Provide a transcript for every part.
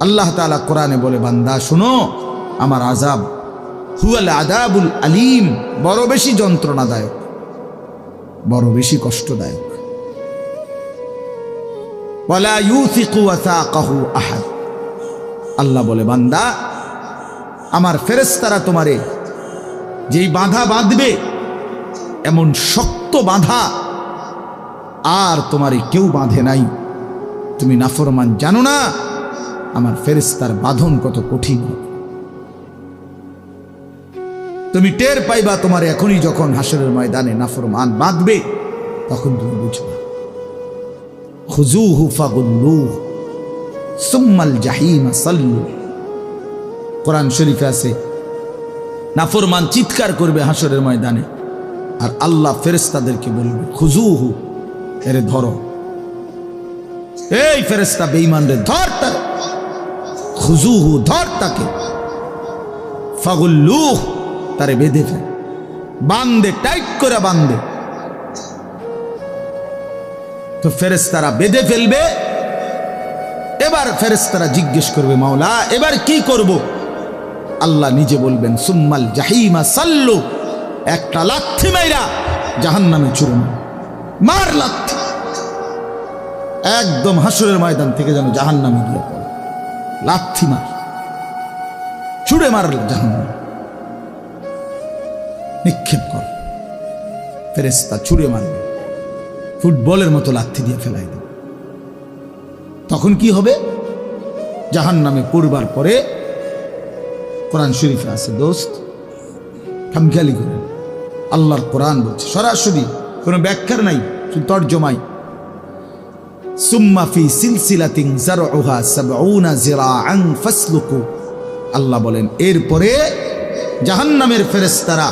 আল্লাহ তাআলা কোরআনে বলে, বান্দা, শুনো, আমার আজাব হুয়াল আদাবুল আলিম, বড় বেশি যন্ত্রণাদায়ক, বড় বেশি কষ্টদায়ক। আল্লাহ বলে, বান্দা, আমার ফেরেশতারা তোমারে যেই বাঁধা বাঁধবে, এমন শক্ত বাঁধা আর তোমারে কেউ বাঁধে নাই। তুমি নাফরমান জানো না। আমার ফেরেস্তার বাঁধন কত কঠিন। তুমি টের পাইবা তোমার এখনই যখন হাসরের ময়দানে নাফরমান বাঁধবে, তখন তুমি বুঝবা। খুজুহু ফাগুল্লুহ সুম্মাল জাহিমা সাল্লু। কোরআন শরীফে আছে, নাফরমান চিৎকার করবে হাসরের ময়দানে, আর আল্লাহ ফেরেস্তাদেরকে বলবে খুজুহু এরে ধরো। এই ফেরেস্তা বেঈমান রে ধর তার খুজুহু ধর তাকে। ফাগুল্লুহ তারে বেঁধে ফেল। বান্দে, টাইট করে বান্দে। তো ফেরেস্তারা বেঁধে ফেলবে। এবার ফেরেস্তারা জিজ্ঞেস করবে, মাওলা, এবার কি করব? আল্লাহ নিজে বলবেন, সুম্মাল জাহিমা সাল্লু, একটা লাথি মাইরা জাহান্নামে চুরুন মার লাথি। একদম হাসুরের ময়দান থেকে যেন জাহান্নামে গিয়ে পড়ে লাথি মার। ছুড়ে মার জাহান্নাম। নিক্ষেপ কর। ফেরেস্তা ছুড়ে মারবে। ফুটবলের মতো লাথি দিয়ে ফেলাই দেবে। তখন কি হবে? জাহান নামে পড়বার পরে কোরআন শরীফে আছে, দোস্ত, খামখেয়ালি করেন আল্লাহর কোরআন বলছে, সরাসরি কোনো ব্যাখ্যার নাই, শুধু তর্জমাই সুম্মা ফি সিলসিলাতিন জারউহা সাবউনা জিরাআন ফাসলুকু। আল্লাহ বলেন, এরপরে জাহান্নামের ফেরেশতারা,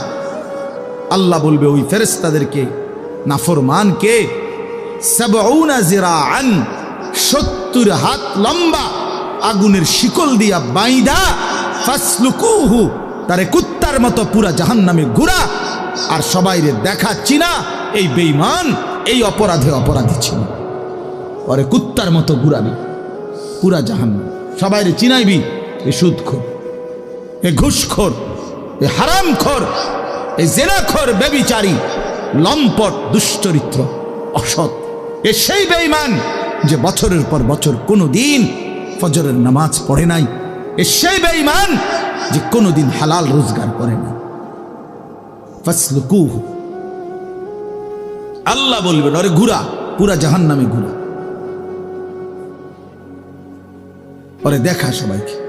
আল্লাহ বলবে, ওই ফেরেশতাদেরকে, নাফরমানকে, সাবউনা জিরাআন সত্তর হাত লম্বা আগুনের শিকল দিয়া বাইদা, ফাসলুকুহু, তারে কুত্তার মতো পুরা জাহান্নামে ঘুরা, আর সবাইরে দেখাচ্ছি না এই বেঈমান, এই অপরাধে অপরাধী ছিল। পরে কুত্তার মতো ঘুরাবি। পুরা জাহান্ন সবাইরে চিনাইবি, এ সুদখোর, এ ঘুষখোর, এ হারামখোর, এ জেনাখোর, বেবিচারী, লম্পট, দুশ্চরিত্র, অসৎ। এ সেই বেঈমান যে বছরের পর বছর কোনো দিন ফজরের নামাজ পড়ে নাই। এ সেই বেঈমান যে কোনোদিন হালাল রোজগার করে না ফাসলুকুহু। আল্লাহ বলবেন, ওরে ঘুরা, পুরা জাহান্নামে ঘুরা। পরে দেখা সবাইকে।